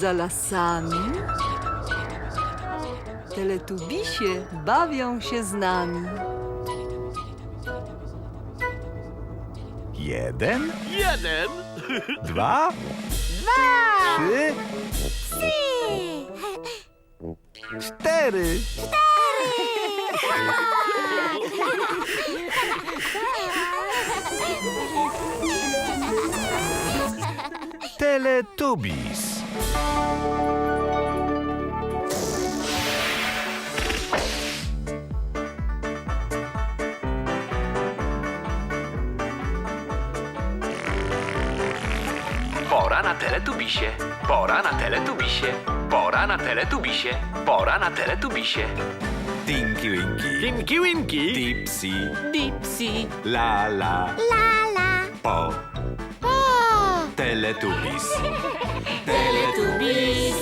Za lasami. Teletubisie bawią się z nami. Jeden, Jeden. dwa, trzy, cztery. Teletubbies. Pora na teletubisie. Pora na teletubisie. Pora na teletubisie. Pora na teletubisie. Tinky Winky, Winki winki. Dipsy, Dipsy. La La, Lala. Po, O. Teletubbies. Teletubis.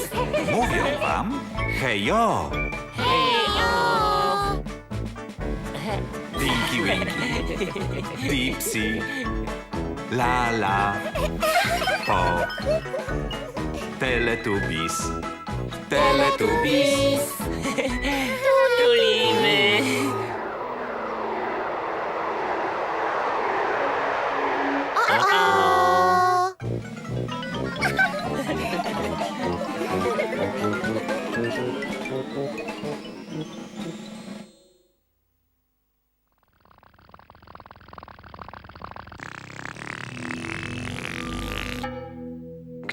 Mówią wam hejo. Hejo. Tinky Winky, Dipsy, La La, Po, Teletubbies. Teletubbies. Tulimy.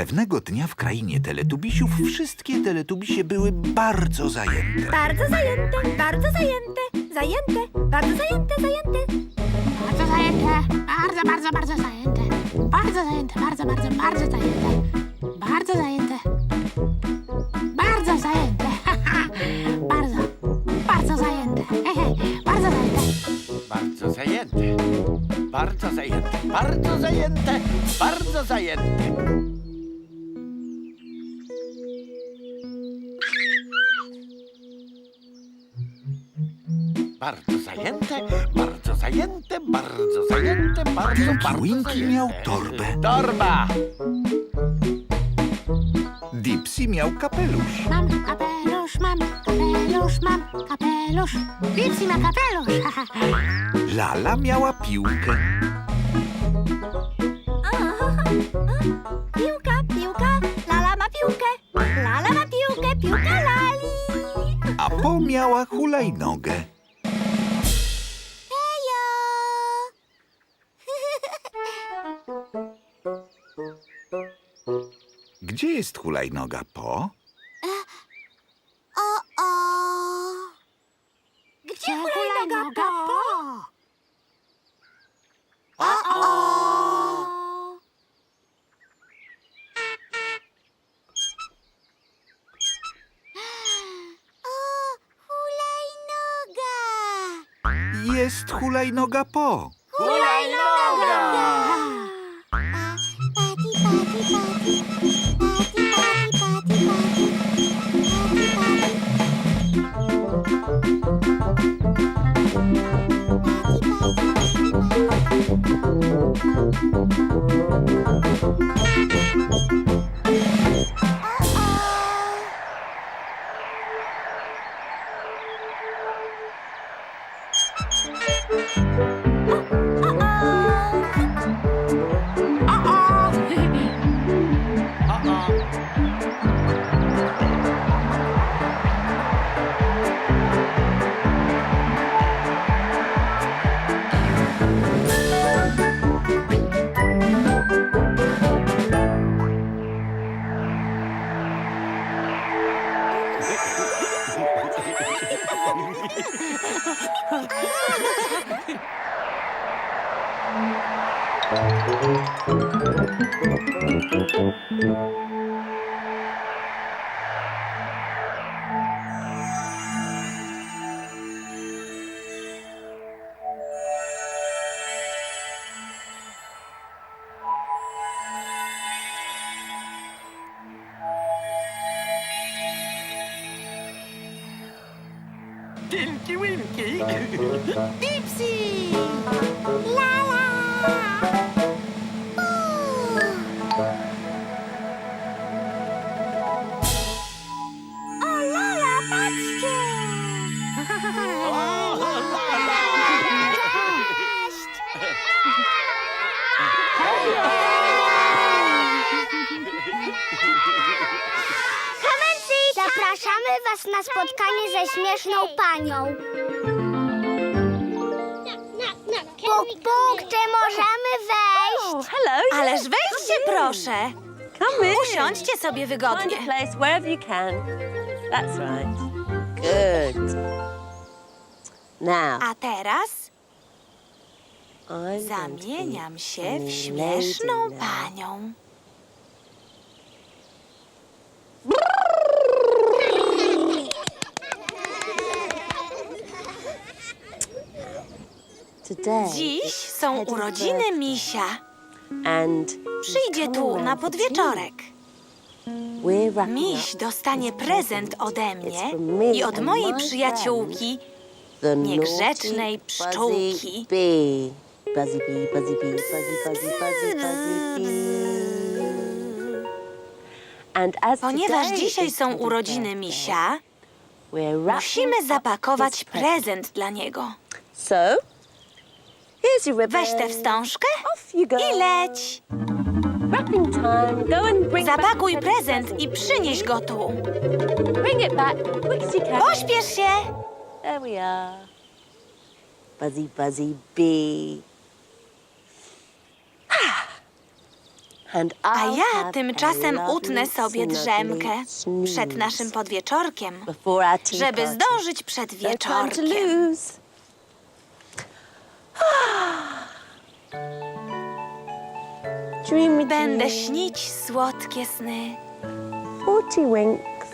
Pewnego dnia w krainie teletubisiów wszystkie teletubisie były bardzo zajęte. Bardzo zajęte, bardzo zajęte, zajęte, bardzo zajęte, zajęte. Bardzo zajęte, bardzo, bardzo, bardzo zajęte. Bardzo zajęte, bardzo, bardzo, bardzo zajęte. Bardzo zajęte. Bardzo zajęte. bardzo, bardzo zajęte. Hej, hej, bardzo zajęte. Bardzo zajęte. Bardzo zajęte. Bardzo zajęte. Bardzo zajęte. Bardzo zajęte, bardzo zajęte, bardzo zajęte, bardzo, bardzo Winky zajęte. miał torbę. Torba! Dipsy miał kapelusz. Mam kapelusz, mam kapelusz, mam kapelusz. Dipsy ma kapelusz. Lala miała piłkę. Piłka, piłka, Lala ma piłkę. Lala ma piłkę, piłka Lali. A Po miała hulajnogę. Gdzie jest hulajnoga Po? O, o. Gdzie hulajnoga po? O, o. O, hulajnoga. Jest hulajnoga Po. Hulajnoga. A, pati, pati, pati. Pati, Thank you. Tinky Winky. Dipsy! Zapraszamy Was na spotkanie ze śmieszną panią. Puk, puk, czy możemy wejść? Ależ wejdźcie, proszę. Come in. Usiądźcie sobie Find wygodnie. a place wherever you can. That's right. Good. Now, A teraz I'm going to zamieniam się w śmieszną now. panią. Dziś są urodziny misia. Przyjdzie tu na podwieczorek. Miś dostanie prezent ode mnie i od mojej przyjaciółki, niegrzecznej pszczółki. Buzzy bee. Buzzy bee, buzzy bee, buzzy, buzzy, buzzy, buzzy bee. And as ponieważ today dzisiaj is są urodziny birthday, misia, we're wrapping musimy up zapakować his present. prezent dla niego. So. Weź tę wstążkę Off you go. i leć. Wrapping time. Go and bring back Zapakuj prezent i przynieś go tu. Pośpiesz się. There we are. Buzzy, buzzy bee. And A I'll ja have tymczasem a utnę sobie snuggly drzemkę snooze przed naszym podwieczorkiem, before our tea żeby party. zdążyć przed No time to wieczorkiem. lose. Dreamy Będę dreams, śnić słodkie sny. forty winks.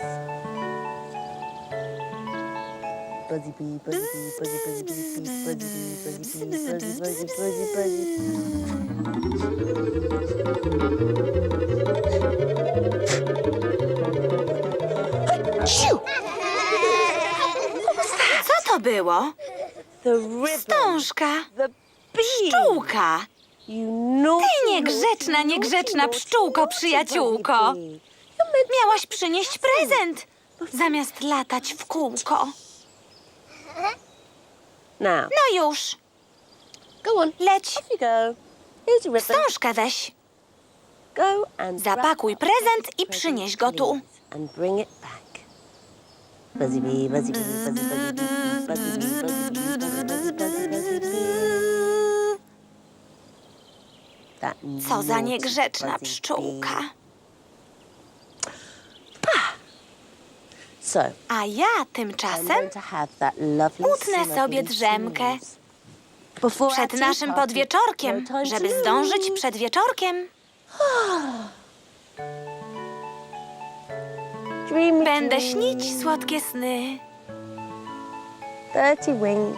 Buzzy bee, buzzy bee, buzzy, buzzy bee, buzzy bee, buzzy bee, buzzy, buzzy, buzzy, buzzy. Achoo! Co to było? Wstążka. Pszczółka. Ty niegrzeczna, niegrzeczna pszczółko, przyjaciółko. Miałaś przynieść prezent, zamiast latać w kółko. Now, No już, go on. leć. Off you go. Here's your ribbon. Wstążkę weź. Go and Zapakuj up prezent the i przynieś go tu. please, And bring it back. Buzzy bee, buzzy bee, buzzy, buzzy bee, buzzy bee, buzzy bee, buzzy, buzzy, buzzy, buzzy bee. That Co za niegrzeczna buzzy pszczółka. So, A ja I'm tymczasem going to have that lovely utnę sobie drzemkę snooze. Before our przed tea naszym party. podwieczorkiem, No time to żeby zdążyć przed wieczorkiem. Dreamy Będę dreams. śnić słodkie sny. Thirty winks.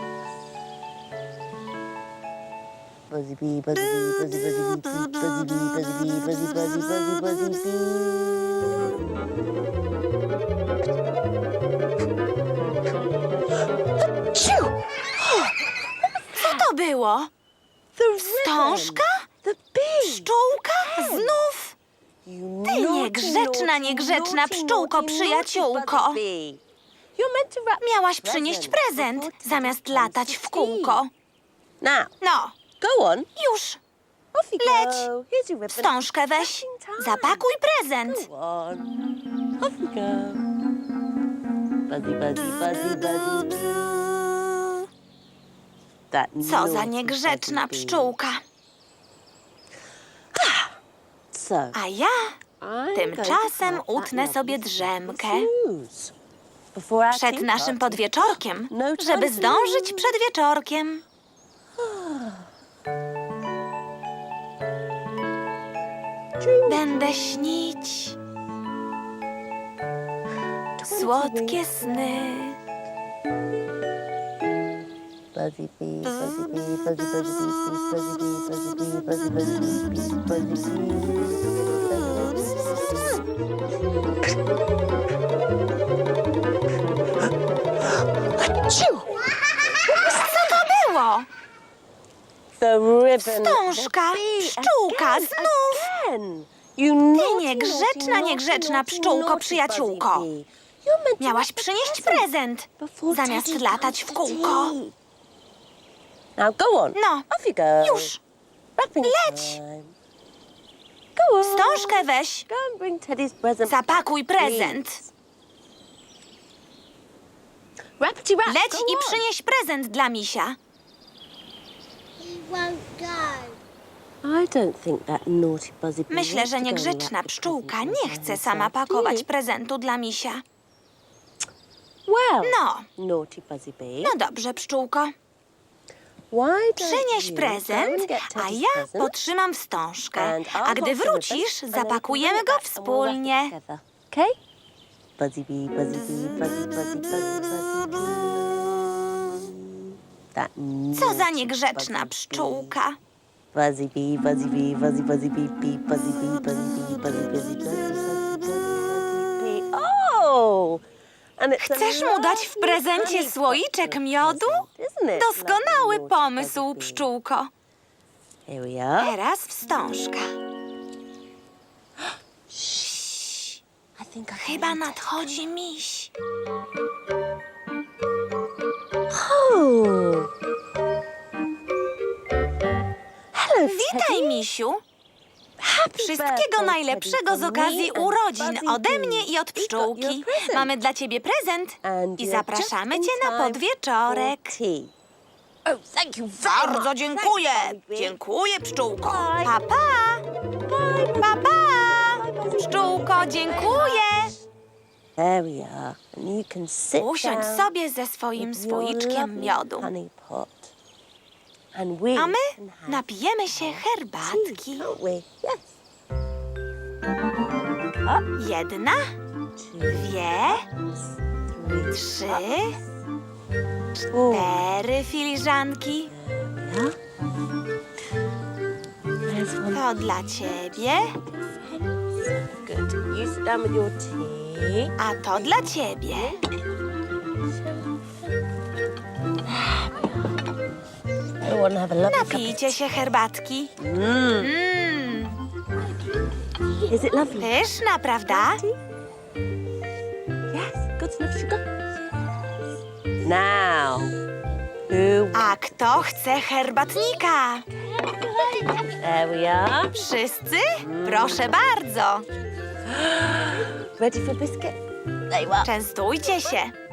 Buzzy bee, buzzy bee, buzzy buzzy bee, bee, buzzy bee, buzzy bee, buzzy buzzy buzzy buzzy bee. Achoo! Co to było? The Wstążka? ribbon bee. Pszczółka? Znów? You Ty niegrzeczna, niegrzeczna pszczółko, przyjaciółko. Miałaś przynieść prezent, zamiast latać w kółko. Now, No, go on. już. Off you Leć. go. Here's your ribbon. Wstążkę weź. Zapakuj prezent. Go on. Off you go. Buzzy, buzzy, buzzy, buzzy. That Co za naughty niegrzeczna buzzy bee. pszczółka. So, A ja Tymczasem utnę sobie drzemkę przed naszym podwieczorkiem, No żeby zdążyć przed wieczorkiem. Będę śnić słodkie sny. Buzzy bee, buzzy bee, buzzy buzzy bee, bee, buzzy bee, buzzy bee, buzzy buzzy bee, bee, buzzy bee. Co to było? Wstążka, pszczółka, znów. naughty, niegrzeczna, niegrzeczna pszczółko, przyjaciółko. Miałaś przynieść prezent, zamiast latać w kółko. tea. Now go on. No, Off you go. już. Leć. Time. Go on. Wstążkę weź. Go and bring Teddy's present. Zapakuj prezent. please. Rappity rap. Leć go i on. przynieś prezent dla misia. I don't think that naughty Buzzy bee Myślę, wants że to go and niegrzeczna wrap the pszczółka present nie chce sama do pakować you? prezentu dla misia. Well, No, naughty Buzzy bee. no dobrze, pszczółko. Przynieś prezent, a ja potrzymam wstążkę. A gdy wrócisz, zapakujemy go wspólnie. Okay? Buzzy bee, buzzy bee, buzzy, buzzy, buzzy, buzzy bee. Co za niegrzeczna pszczółka. Bee. Buzzy bee, buzzy bee, buzzy, buzzy bee, bee, buzzy bee, buzzy bee, buzzy, buzzy, buzzy, buzzy, buzzy, buzzy bee. Oh! And it's a Chcesz mu dać w lovely prezencie słoiczek miodu? It? Doskonały pomysł, pszczółko. bee. Here we are. Teraz wstążka. I think I can Chyba eat it. nadchodzi miś. Oh. Hello, Witaj, misiu. Wszystkiego najlepszego z okazji urodzin ode mnie i od pszczółki. Mamy dla ciebie prezent i zapraszamy cię na podwieczorek. Oh, thank you very Bardzo dziękuję. Dziękuję, pszczółko. Pa, pa. Pa, pa. Pszczółko, dziękuję. There we are. And you can sit Usiądź down sobie ze swoim with your słoiczkiem lovely miodu. honey pot. A my napijemy się herbatki. Jedna, dwie, trzy, cztery filiżanki. To dla ciebie, a to dla ciebie. Everyone have a lovely cup of Napijcie się herbatki. Mm. Is it lovely? pyszna, prawda? Yes. Good enough sugar. Now, who? A kto chce herbatnika? There we are. Wszyscy? Proszę bardzo. Ready for biscuit? There you are. Częstujcie się.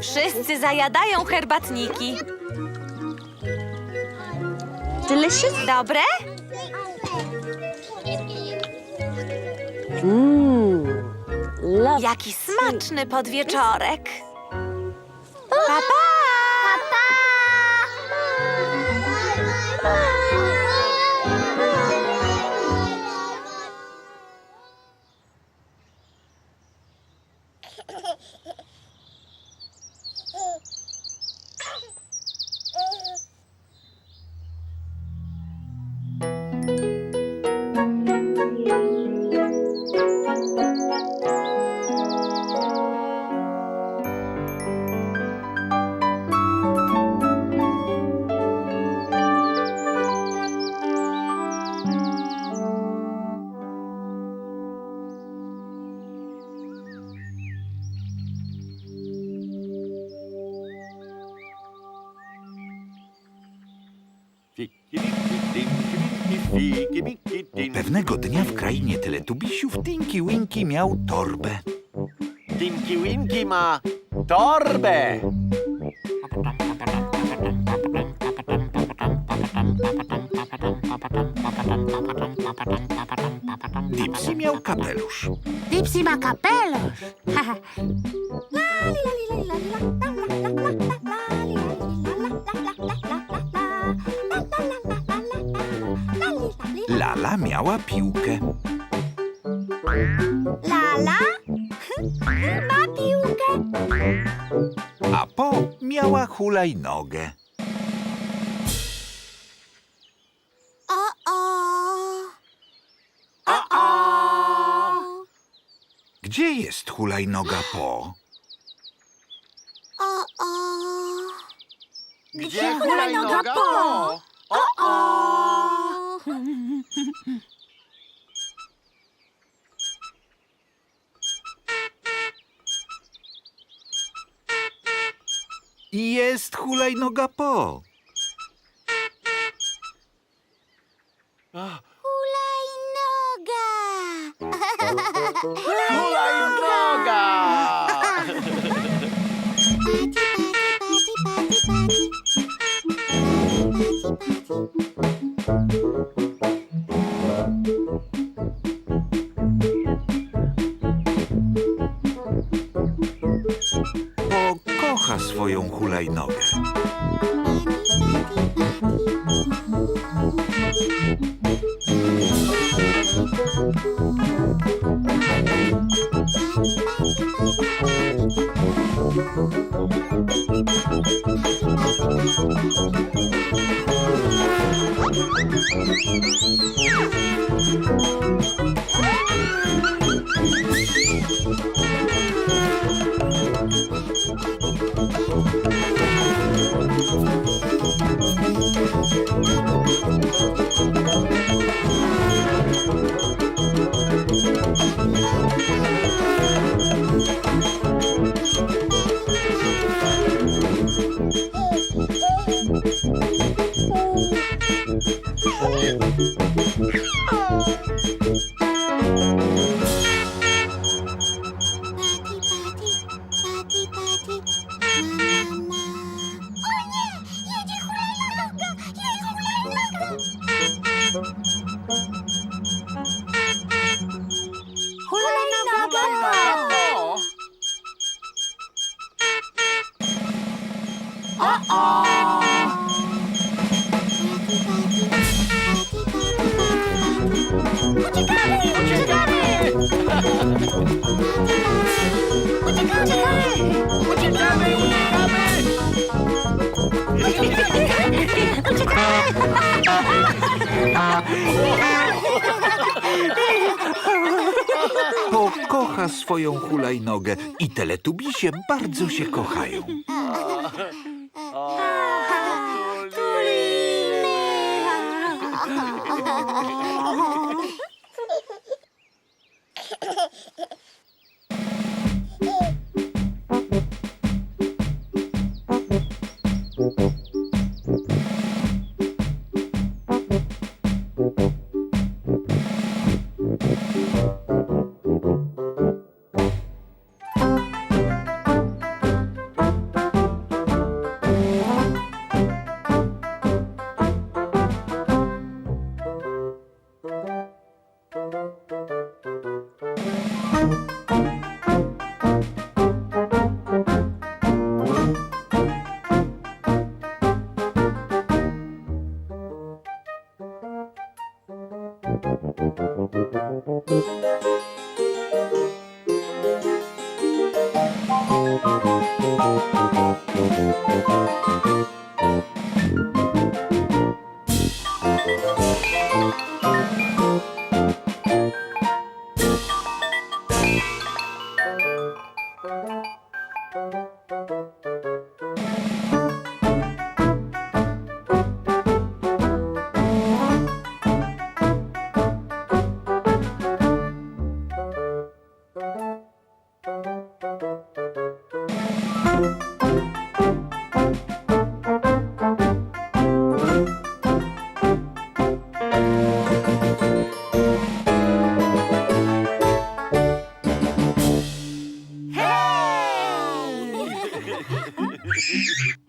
Wszyscy zajadają herbatniki. Delicious? Dobre? Mmm. Jaki smaczny podwieczorek. Pa, pa! Pewnego dnia w krainie teletubisiów Tinky Winky miał torbę. Tinky Winky ma torbę. Dipsy miał kapelusz. Dipsy ma kapelusz. piłkę. Lala ma piłkę. A Po miała hulajnogę. O, o. Gdzie jest hulajnoga Po? O, o. Gdzie hulajnoga po? Jest hulajnoga Po. Hulajnoga. Hulajnoga! Po swoją hulajnogę. Swoją hulajnogę i teletubisie bardzo się kochają. Thank you. Jesus.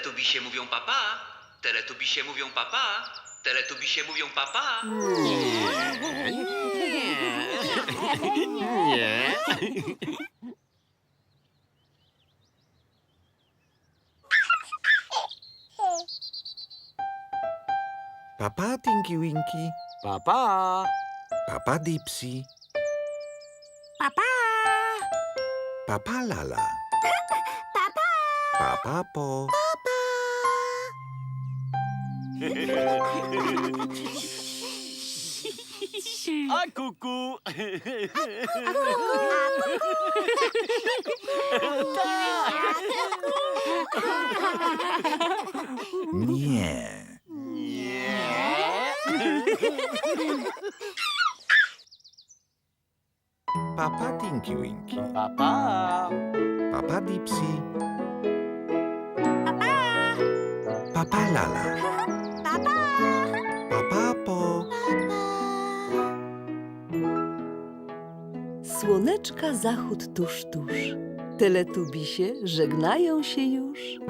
Teletubisie mówią papa. Teletubisie mówią papa. Teletubisie mówią papa. Papa Tinky Winky, Papa. Papa Dipsy, Papa! Papa Lala. Papa Po. A kuku. Nie. Papa Tinky Winky, Papa. Papa Dipsy, Papa Lala, Słoneczka zachód tuż, tuż. Teletubisie żegnają się już.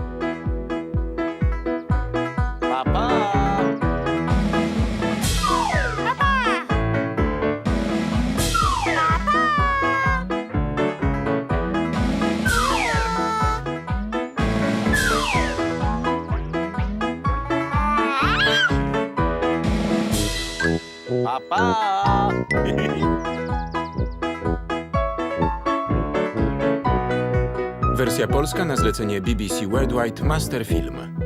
Polska na zlecenie BBC Worldwide Master Film.